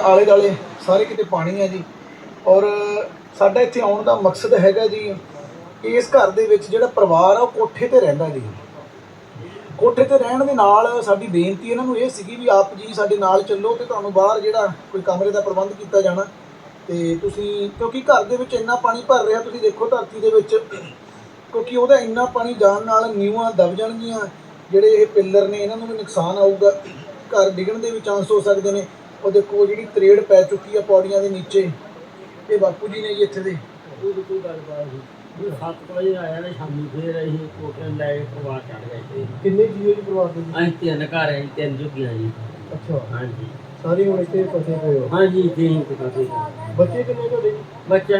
ਆਲੇ ਦਾਲੇ ਸਾਰੇ ਕਿਤੇ ਪਾਣੀ ਹੈ ਜੀ। ਔਰ ਸਾਡਾ ਇੱਥੇ ਆਉਣ ਦਾ ਮਕਸਦ ਹੈਗਾ ਜੀ ਇਸ ਘਰ ਦੇ ਵਿੱਚ ਜਿਹੜਾ ਪਰਿਵਾਰ ਆ, ਉਹ ਕੋਠੇ ਤੇ ਰਹਿੰਦਾ ਜੀ। ਕੋਠੇ ਤੇ ਰਹਿਣ ਦੇ ਨਾਲ ਸਾਡੀ ਬੇਨਤੀ ਇਹਨਾਂ ਨੂੰ ਇਹ ਸੀਗੀ ਵੀ ਆਪ ਜੀ ਸਾਡੇ ਨਾਲ ਚੱਲੋ ਤੇ ਤੁਹਾਨੂੰ ਬਾਹਰ ਜਿਹੜਾ ਕੋਈ ਕਮਰੇ ਦਾ ਪ੍ਰਬੰਧ ਕੀਤਾ ਜਾਣਾ। ਤੇ ਤੁਸੀਂ ਕਿਉਂਕਿ ਘਰ ਦੇ ਵਿੱਚ ਇੰਨਾ ਪਾਣੀ ਭਰ ਰਿਹਾ, ਤੁਸੀਂ ਦੇਖੋ ਧਰਤੀ ਦੇ ਵਿੱਚ, ਕਿਉਂਕਿ ਉਹਦਾ ਇੰਨਾ ਪਾਣੀ ਜਾਣ ਨਾਲ ਨੀਵਾਂ ਦਬ ਜਾਣਗੀਆਂ। ਜਿਹੜੇ ਇਹ ਪਿੱਲਰ ਨੇ, ਇਹਨਾਂ ਨੂੰ ਵੀ ਨੁਕਸਾਨ ਆਊਗਾ। ਘਰ ਡਿੱਗਣ ਦੇ ਵੀ ਚਾਂਸ ਹੋ ਸਕਦੇ ਨੇ। ਉਹ ਦੇਖੋ ਜਿਹੜੀ ਤਰੇੜ ਪੈ ਚੁੱਕੀ ਆ ਪੌੜੀਆਂ ਦੇ ਨੀਚੇ। ਇਹ ਬਾਪੂ ਜੀ ਨੇ ਜੀ ਇੱਥੇ ਦੇ। ਉਹ ਤਾਂ ਕੋਈ ਗੱਲਬਾਤ ਨਹੀਂ। ਇਹ ਸੱਤ ਵਜੇ ਆਇਆ ਨੇ ਸ਼ਾਮੀ ਫੇਰ ਅਸੀਂ ਕੋਟੇ ਲੈ ਕੇ ਪਰਿਵਾਰ ਚੜ ਗਏ ਸੀ। ਕਿੰਨੇ ਜੀਓ ਜੀ ਪਰਿਵਾਰ ਦੇ ਅਸੀਂ ਤਿੰਨ ਘਰ ਅਸੀਂ ਤਿੰਨ ਝੁੱਗੀਆਂ ਜੀ। ਅੱਛਾ। ਹਾਂਜੀ। ਸਾਰੇ ਹੁਣ ਇੱਥੇ ਫਸੇ ਹੋਏ ਹੋ? ਹਾਂਜੀ ਤਿੰਨ ਕਿਤਾ ਸੀ ਬੱਚੇ ਕਿੰਨੇ ਤੁਹਾਡੇ ਜੀ? ਬੱਚਾ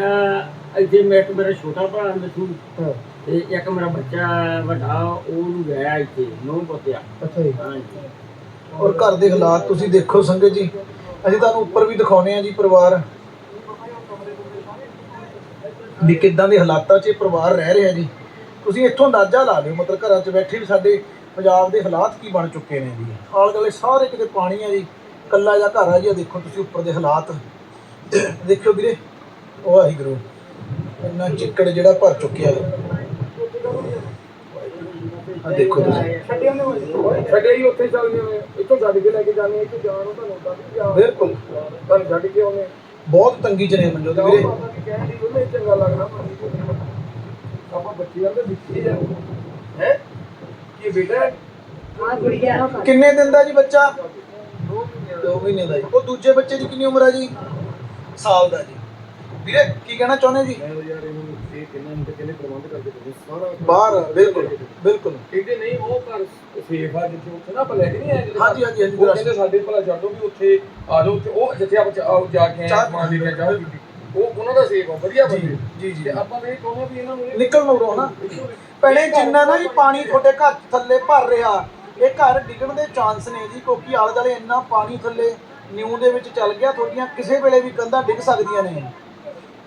ਇੱਥੇ ਮੈਂ ਇੱਕ ਮੇਰਾ ਛੋਟਾ ਭਰਾ ਮਿੱਠੂ। ਹਾਂ। ਤੇ ਇੱਕ ਮੇਰਾ ਬੱਚਾ ਵੱਡਾ ਉਹਨੂੰ ਗਿਆ ਇੱਥੇ ਨੌ ਪੁੱਤਿਆ। ਅੱਛਾ ਜੀ। ਹਾਂਜੀ। ਔਰ ਘਰ ਦੇ ਹਾਲਾਤ ਤੁਸੀਂ ਦੇਖੋ ਸੰਗਤ ਜੀ। ਅਸੀਂ ਤੁਹਾਨੂੰ ਉੱਪਰ ਵੀ ਦਿਖਾਉਨੇ ਆ ਜੀ ਪਰਿਵਾਰ। ਵੀ ਕਿੱਦਾਂ ਦੇ ਹਾਲਾਤਾਂ 'ਚ ਪਰਿਵਾਰ ਰਹਿ ਰਿਹਾ ਜੀ। ਤੁਸੀਂ ਇੱਥੋਂ ਅੰਦਾਜ਼ਾ ਲਾ ਲਿਓ, ਮਤਲਬ ਘਰਾਂ 'ਚ ਬੈਠੇ ਵੀ ਸਾਡੇ ਪੰਜਾਬ ਦੇ ਹਾਲਾਤ ਕੀ ਬਣ ਚੁੱਕੇ ਨੇ ਜੀ। ਆਲੇ ਦੁਆਲੇ ਸਾਰੇ ਕਿਤੇ ਪਾਣੀ ਆ ਜੀ ਕੱਲਾ ਜਿਹਾ ਘਰ ਆ ਜੀ ਦੇਖੋ ਤੁਸੀਂ ਉੱਪਰ ਦੇ ਹਾਲਾਤ। ਦੇਖਿਓ ਵੀਰੇ ਉਹ ਵਾਹਿਗੁਰੂ, ਇੰਨਾ ਚਿੱਕੜ ਜਿਹੜਾ ਭਰ ਚੁੱਕਿਆ ਹੈ ਆ ਦੇਖੋ ਤੁਸੀਂ। ਛੱਡੇ ਹੀ ਉੱਥੇ ਚੱਲ ਗਏ ਇੱਥੋਂ ਛੱਡ ਕੇ ਲੈ ਕੇ ਜਾਂਦੇ ਇੱਥੇ ਜਾਣ ਨੂੰ ਤੁਹਾਨੂੰ ਦੱਸ ਵੀ ਜਾ ਬਿਲਕੁਲ। ਤੁਹਾਨੂੰ ਛੱਡ ਕੇ ਆਉਣੇ। ਬਹੁਤ ਤੰਗੀ 'ਚ ਨੇ ਮਨਜੋਤ ਵੀਰੇ। ਉਹਨੇ ਚੰਗਾ ਲੱਗਣਾ ਆਪਾਂ ਬੱਚਿਆਂ ਦੇ ਵਿੱਚੇ ਜਾ ਹੈ? ਕੀ ਬੇਟਾ ਹੈ? ਕਿੰਨੇ ਦਿਨ ਦਾ ਜੀ ਬੱਚਾ? 2 ਮਹੀਨੇ ਦਾ। ਜੀ। ਉਹ ਦੂਜੇ ਬੱਚੇ ਦੀ ਕਿੰਨੀ ਉਮਰ ਹੈ ਜੀ? ਸਾਲ ਦਾ ਜੀ। ਵੀਰੇ ਕੀ ਕਹਿਣਾ ਚਾਹੁੰਦੇ ਜੀ? ਮੈਂ ਯਾਰ ਇਹਨੂੰ ਇਹ ਕਿੰਨਾ ਨੂੰ ਕਿੰਨੇ ਪ੍ਰਬੰਧ ਕਰਕੇ ਦਿੱਤੇ ਸਾਰਾ ਬਾਹਰ ਬਿਲਕੁਲ ਬਿਲਕੁਲ। ਕਹਿੰਦੇ ਨਹੀਂ ਉਹ ਘਰ ਸੇਫ ਆ ਜਿੱਥੇ ਉੱਥੇ ਨਾ ਆਪਾਂ ਲੈ ਕੇ ਨਹੀਂ ਆਏ ਜਦੋਂ? ਹਾਂਜੀ, ਹਾਂਜੀ, ਹਾਂਜੀ, ਉਹ ਕਹਿੰਦੇ ਸਾਡੇ ਭਲਾ ਛੱਡੋ ਵੀ ਉੱਥੇ ਆ ਜਾਓ ਉੱਥੇ ਉਹ ਜਿੱਥੇ ਆਪਾਂ ਜਾ- ਕੇ ਸਮਾਨ ਲੈ ਕੇ ਪੀਤੀ। ਉਹ ਉਹਨਾਂ ਦਾ ਸੇਫ ਆ ਵਧੀਆ ਬੰਦੇ। ਜੀ ਜੀ। ਆਪਾਂ ਵੀ ਇਹ ਕਹੋ ਵੀ ਇਹਨਾਂ ਨੂੰ ਇਹ- ਨਿਕਲ ਨੂੰ ਭੈਣੇ ਜਿੰਨਾ ਨਾ ਜੀ ਪਾਣੀ ਤੁਹਾਡੇ ਘਰ ਥੱਲੇ ਭਰ ਰਿਹਾ ਇਹ ਘਰ ਡਿੱਗਣ ਦੇ ਚਾਂਸ ਨੇ ਜੀ ਕਿਉਂਕਿ ਆਲੇ ਦੁਆਲੇ ਇੰਨਾ ਪਾਣੀ ਥੱਲੇ ਨਿਊ ਦੇ ਵਿੱਚ ਚੱਲ ਗਿਆ ਤੁਹਾਡੀਆਂ ਕਿਸੇ ਵੇਲੇ ਵੀ ਕੰਧਾਂ ਡਿੱਗ ਸਕਦੀਆਂ ਨੇ।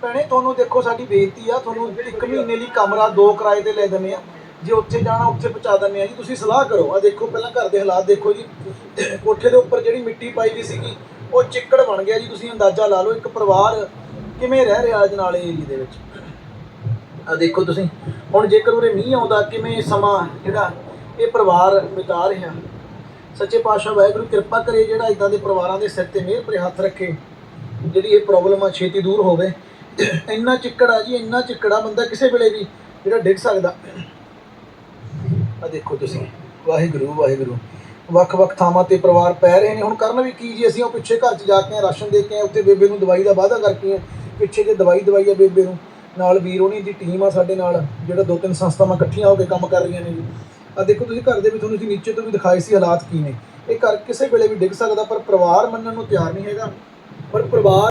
ਭੈਣੇ, ਤੁਹਾਨੂੰ ਦੇਖੋ ਸਾਡੀ ਬੇਨਤੀ ਆ, ਤੁਹਾਨੂੰ ਇੱਕ ਮਹੀਨੇ ਲਈ ਕਮਰਾ, ਦੋ ਕਿਰਾਏ ਤੇ ਲੈ ਦਿੰਦੇ ਆ। ਜੇ ਉੱਥੇ ਜਾਣਾ, ਉੱਥੇ ਪਹੁੰਚਾ ਦਿੰਦੇ ਆ ਜੀ। ਤੁਸੀਂ ਸਲਾਹ ਕਰੋ। ਆ ਦੇਖੋ, ਪਹਿਲਾਂ ਘਰ ਦੇ ਹਾਲਾਤ ਦੇਖੋ ਜੀ। ਕੋਠੇ ਦੇ ਉੱਪਰ ਜਿਹੜੀ ਮਿੱਟੀ ਪਾਈ ਵੀ ਸੀਗੀ, ਉਹ ਚਿੱਕੜ ਬਣ ਗਿਆ ਜੀ। ਤੁਸੀਂ ਅੰਦਾਜ਼ਾ ਲਾ ਲਓ, ਇੱਕ ਪਰਿਵਾਰ ਕਿਵੇਂ ਰਹਿ ਰਿਹਾ ਅੱਜ ਨਾਲੇ ਏਰੀਏ ਦੇ ਵਿੱਚ? ਆ ਦੇਖੋ ਤੁਸੀਂ। ਹੁਣ ਜੇਕਰ ਉਰੇ ਮੀਂਹ ਆਉਂਦਾ, ਕਿਵੇਂ ਸਮਾਂ ਜਿਹੜਾ ਇਹ ਪਰਿਵਾਰ ਬਿਤਾ ਰਿਹਾ? ਸੱਚੇ ਪਾਤਸ਼ਾਹ ਵਾਹਿਗੁਰੂ ਕਿਰਪਾ ਕਰੇ ਜਿਹੜਾ ਇਦਾਂ ਦੇ ਪਰਿਵਾਰਾਂ ਦੇ ਸਿਰ ਤੇ ਮਿਹਰ ਭਰੇ ਹੱਥ ਰੱਖੇ, ਜਿਹੜੀ ਇਹ ਪ੍ਰੋਬਲਮ ਆ, ਛੇਤੀ ਦੂਰ ਹੋਵੇ। ਇੰਨਾ ਚਿੱਕੜ ਆ ਜੀ ਇੰਨਾ ਚਿੱਕੜਾ ਬੰਦਾ ਕਿਸੇ ਵੇਲੇ ਵੀ ਜਿਹੜਾ ਡਿੱਗ ਸਕਦਾ। ਆ ਦੇਖੋ ਤੁਸੀਂ ਵਾਹਿਗੁਰੂ ਵਾਹਿਗੁਰੂ। ਵੱਖ-ਵੱਖ ਥਾਵਾਂ ਤੇ ਪਰਿਵਾਰ ਪੈ ਰਹੇ ਨੇ। ਹੁਣ ਕਰਨ ਵੀ ਕੀ ਜੀ ਅਸੀਂ ਉਹ ਪਿੱਛੇ ਘਰ 'ਚ ਜਾ ਕੇ ਰਾਸ਼ਨ ਦੇ ਕੇ ਆਏ, ਉੱਥੇ ਬੇਬੇ ਨੂੰ ਦਵਾਈ ਦਾ ਵਾਅਦਾ ਕਰਕੇ ਆਏ। ਪਿੱਛੇ ਜੇ ਦਵਾਈ ਦਵਾਈ ਆ ਬੇਬੇ ਨੂੰ। ਨਾਲ ਵੀਰ ਹੋਣੀ ਦੀ ਟੀਮ ਆ ਸਾਡੇ ਨਾਲ ਜਿਹੜਾ ਦੋ ਤਿੰਨ ਸੰਸਥਾਵਾਂ ਇਕੱਠੀਆਂ ਹੋ ਕੇ ਕੰਮ ਕਰ ਰਹੀਆਂ ਨੇ ਜੀ। ਆ ਦੇਖੋ ਤੁਸੀਂ ਘਰ ਦੇ ਵਿੱਚ ਤੁਹਾਨੂੰ ਅਸੀਂ ਨੀਚੇ ਤੋਂ ਵੀ ਦਿਖਾਏ ਸੀ ਹਾਲਾਤ ਕੀ ਨੇ। ਇਹ ਘਰ ਕਿਸੇ ਵੇਲੇ ਵੀ ਡਿੱਗ ਸਕਦਾ ਪਰ ਪਰਿਵਾਰ ਮੰਨਣ ਨੂੰ ਤਿਆਰ ਨਹੀਂ ਹੈਗਾ। ਪਰ ਪਰਿਵਾਰ